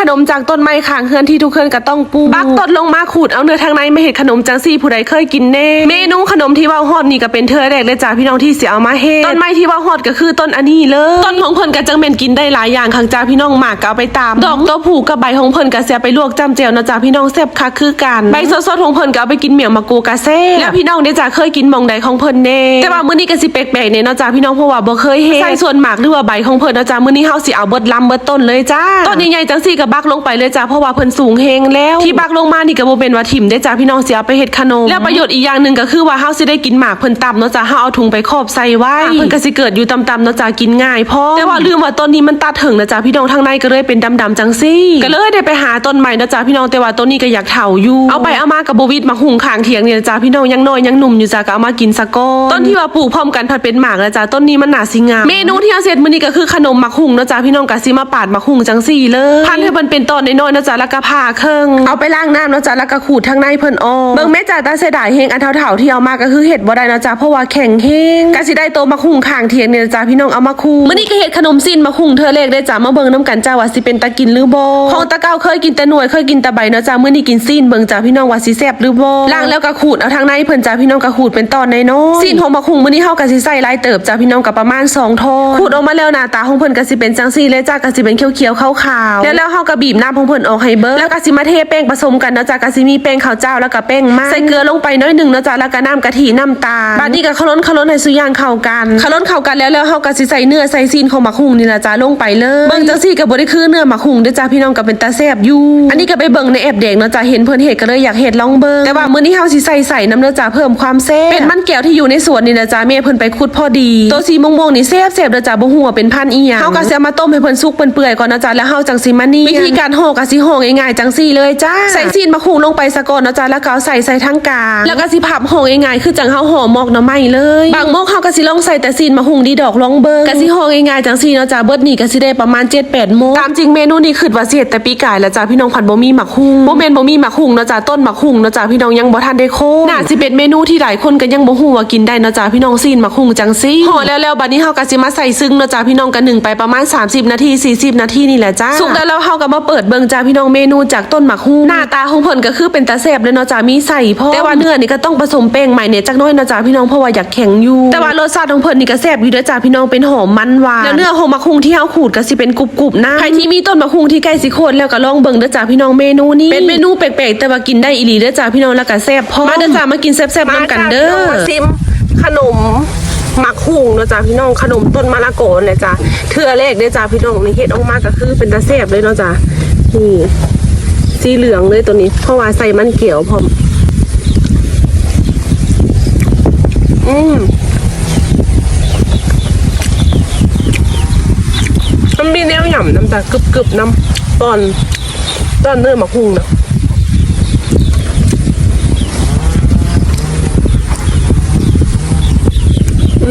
ขนมจากต้นไม้ข้างเฮือนที่ทุกเฮือนก็ต้องปลูกบักต้นลงมาขูดเอาเนื้อทางในมาเห็ดขนมจังซี่ผู้ใดเคยกินแน่เมนูขนมที่ว่าฮอดนี่ก็เป็นเธอแรกเลยจ้าพี่น้องที่เสียเอามาเฮ็ดต้นไม้ที่ว่าฮอดก็คือต้นอันนี้เลยต้นของเพิ่นก็จังเป็นกินได้หลายอย่างข้างจ้าพี่น้องหมากก็เอาไปตามดอกตัวผูกกับใบของเพิ่นก็เสียไปลวกจ้ำแจ่วนะจ้าพี่น้องแซ่บคักคือกันใบสดๆของเพิ่นก็เอาไปกินเหมี่ยวมะกูกาเซ่แล้วพี่น้องเด้จ้าเคยกินหมองใดของเพิ่นแน่แต่ว่ามื้อนี้ก็สิแปลกๆเนี่ยเนาะจ้าพี่น้องเพราะว่าบ่เคยเฮ็ดใส่ส่วนหมากหรือว่าใบของเพิ่นเนาะจ้ามื้อนี้เฮาสิเอาเบิดลำเบิดต้นเลยจ้าต้นใหญ่ๆจังซี่ก็บักลงไปเลยจ้าเพราะว่าเพิ่นสูงเฮงแล้ว ที่บักลงมานี่ก็บ่เป็นว่าถิ่มได้จ้าพี่น้องสิเอาไปเฮ็ดขนมแล้วประโยชน์อีกอย่างหนึงก็คือว่าเฮาสิได้กินหมากเพิ่นตำเนาะจ้าเฮาเอาถุงไปครอบใส่ไว้เพิ่นก็สิเกิดอยู่ตำๆเนาะจ้ากินง่ายพอแต่ว่าลืมว่าต้นนี้มันตัดถึงนะจ้าพี่น้องทางในก็เลยเป็นดำๆจังซี่ก็เลยได้ไปหาต้นใหม่นะจ้าพี่น้องแต่ว่าต้นนี้ก็อยากเฒ่าอยู่เอาไปเอามากับบ่วิดมาหุงข้างเถียงเนี่ยจ้าพี่น้องยังน้อยยังหนุ่มอยู่จ้าก็เอามากินซะก่อนต้นที่ว่าปลูกพร้อมกันผัดเป็นหมากนะจ้าต้นนี้มันหนาสิงามเมนูที่เอาเสร็จมื้อนี้ก็คือขนมหมักหุงเนาะจ้าพี่น้องก็สิมาปาดหมักหุงจังซี่เลยพันให้มันเป็นตอนน้อยๆเนาะจ้าแล้วก็ผ่าเครื่องเอาไปล้างน้ำเนาะจ้าแล้วก็ขูดทางในเพิ่นออกเบิ่งแม่จ้าตาเสียดายเฮงอันเฒ่าๆที่เอามาก็คือเห็ดบ่ได้เนาะจ้าเพราะว่าแข็งเฮงก็สิได้โตหมักหุงข้างเถียงเนี่ยจ้าพี่น้องเอามาคูมื้อนี้ก็เฮ็ดขนมสิ้นหมักหุงเธอเลขได้จ้ามาเบิ่งน้ำกันจ้าว่าสิเป็นตากินหรือบ่ของตะเก้าเคยกินแต่หน่วยเคยกินแต่ใบเนาะจ้ามื้อนี้กินสิ้นเบิ่งจ้าพี่น้องว่าสิแซ่บหรือบ่ล้างแล้วก็ขูดเอาทางในเพิ่นจ้าพี่น้องก็ขูดเป็นตอนน้อยๆสิ้นของหมักหุงมื้อนี้เฮาก็สิใส่หลายเติบจ้าพี่น้องก็ประมาณ2ทอนขูดออกมาแล้วหน้าตาของเพิ่นก็สิเป็นจังซี่เลยจ้าก็สิเป็นเขียวๆขาวๆแล้วแล้วเฮาก็บีบน้ำของเพิ่นออกให้เบิ่งแล้วก็สิมาเทแป้งผสมกันนะจ้าก็สิมีแป้งข้าวเจ้าแล้วก็แป้งมันใส่เกลือลงไปน้อยหนึ่งนะจ้าแล้วก็น้ำกะทิน้ำตาลบัดนี้ก็ขล้นขล้นให้สุย่างเข้ากันขล้นเข้ากันแล้วแล้วเฮาก็สิใส่เนื้อใส่ซีนของหมักหุ่งนี่ล่ะจ้าลงไปเลยเบิ่งจังซี่ก็บ่ได้คือเนื้อหมักหุ่งเด้อจ้าพี่น้องก็เป็นตาแซ่บอยู่อันนี้ก็ไปเบิ่งในแอปแดงนะจ้าเห็นเพิ่นเฮ็ดก็เลยอยากเฮ็ดลองเบิ่งแต่ว่ามื้อนี้เฮาสิใส่ใส่น้ำเนาะจ้าเพิ่มความแซ่บเป็นมันแก้วที่อยู่ในสวนนี่นะจ้าแม่เพิ่นไปขุดพอดีตัวสีม่วงๆนี่แซ่บแซ่บเด้อจ้าบ่ฮู้ว่าเป็นพันธุ์อีหยังเฮาก็สิเอามาต้มให้เพิ่นสุกเปื่อยๆก่อนนะจ้าแล้วเฮาจังสิมานี่ธีการห่อก็สิห่อง่ายๆจังซี่เลยจ้าใส่ซีนมะขุงลงไปซะก่อนเนาะจ้าแล้วก็เอาใส่ใส่ทั้งกลางแล้วก็สิพับห่อง่ายๆคือจังเฮาห่อหมอกหน่อไม้เลยบางหมอกเฮาก็สิลองใส่แต่ซีนมะขุงดีดอกลองเบิ่งก็สิห่อง่ายๆจังซี่เนาะจ้าเบิดนี่ก็สิได้ประมาณ7-8โมงตามจริงเมนูนี้คิดว่าสิเฮ็ดแต่ปีกายแล้วจ้าพี่น้องผัดบ่มีหมักหุงบ่แม่นบ่มีหมักหุงเนาะจ้าต้นหมักหุงเนาะจ้าพี่น้องยังบ่ทันได้โคน่าสิเป็นเมนูที่หลายคนก็ยังบ่ฮู้ว่ากินได้เนาะจ้าพี่น้องซีนหมักหุงจังซี่ห่อแล้วแล้วบัดนี้เฮาก็สิมาใส่ซึ่งเนาะจ้าพี่น้องกันหนึ่งไปประมาณ 30 นาที 40 นาทีนี่แหละจ้าสุกแล้วแล้วเฮาก็มาเปิดเบิ่งจ้าพี่น้องเมนูจากต้นหมักหุงหน้าตาของเพิ่นก็คือเป็นตาแซ่บเลยเนาะจ้ามีใส่พร้อมแต่ว่าเนื้อนี่ก็ต้องผสมแป้งใหม่เนี่ยจักหน้อยเนาะจ้าพี่น้องเพราะว่าอยากแข็งอยู่ แต่ว่ารสชาติของเพิ่นนี่ก็แซ่บอยู่เด้อจ้าพี่น้องเป็นหอมมันหวานแล้วเนื้อของหมักหุงที่เฮาขูดก็สิเป็นกรุบๆนะใครที่มีต้นหมักหุงที่ใกล้สิโคนแล้วก็ลองเบิ่งเด้อจ้าพี่น้องเมนูนี้เป็นเมนูแปลกๆแต่ว่ากินได้อีหลีเด้อจ้าพี่น้องแล้วก็แซ่บพร้อมมาเด้อจ้ามากินแซ่บๆนํกันเด้อซิมขนมห มักหุงเนาะจ้าพี่น้องขนมต้นมะละกอเนี่ยจ้าเทื่อแรกเด้อจ้าพี่น้องในเฮ็ดออกมาก็คือเป็นตาแซ่บเลยเนาะจ้านี่สีเหลืองเลยตัวนี้ เพราะว่าใส่มันเกี่ยวพร้อมอืมมันมีแนวหย่ำน้ำจ้ากรึบๆน้ำตอนตอนเนื้อมักหุงเนาะ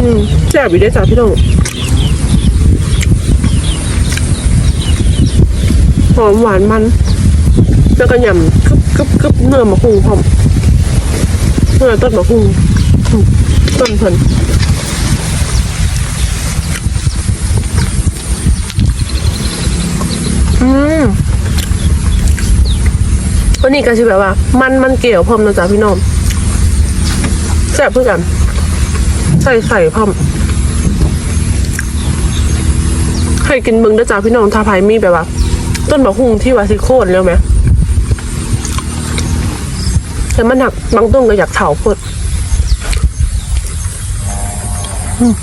มแซ่บอยู่ได้อจ้าพี่น้องหอมหวานมันแล้วก็ยำกึบกึบกึบเนื้อมะคุงพร้อมเนื้อต้นมะคุงอืมต้นเพิ่นอืมวันนี้ก็สิแบบว่า มันมันเกี่ยวพร้อมนะจ๊ะพี่น้องแซ่บเพื่อกัน ใส่ใส่พร้อมให้กินมึงด้วยจ้าพี่น้องทาพายมีแบบว่า ต้นบะฮุ่งที่วาซิโคนแล้วไหมแต่มันหนักบางต้นก็อยากเฉาพดอืม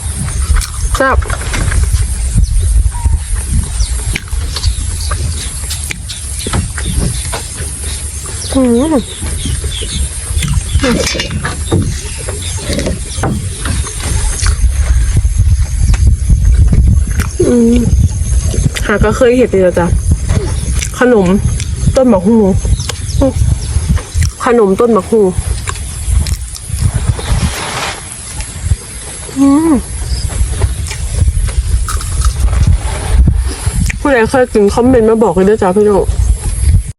แซ่บอืม หาก็เคยเห็นเลยจ้ะขนมต้นหมากฮูขนมต้นหมากฮูอืมผู้ใดเคยกินคอมเมนต์มาบอกกันด้วยจ้าพี่น้อง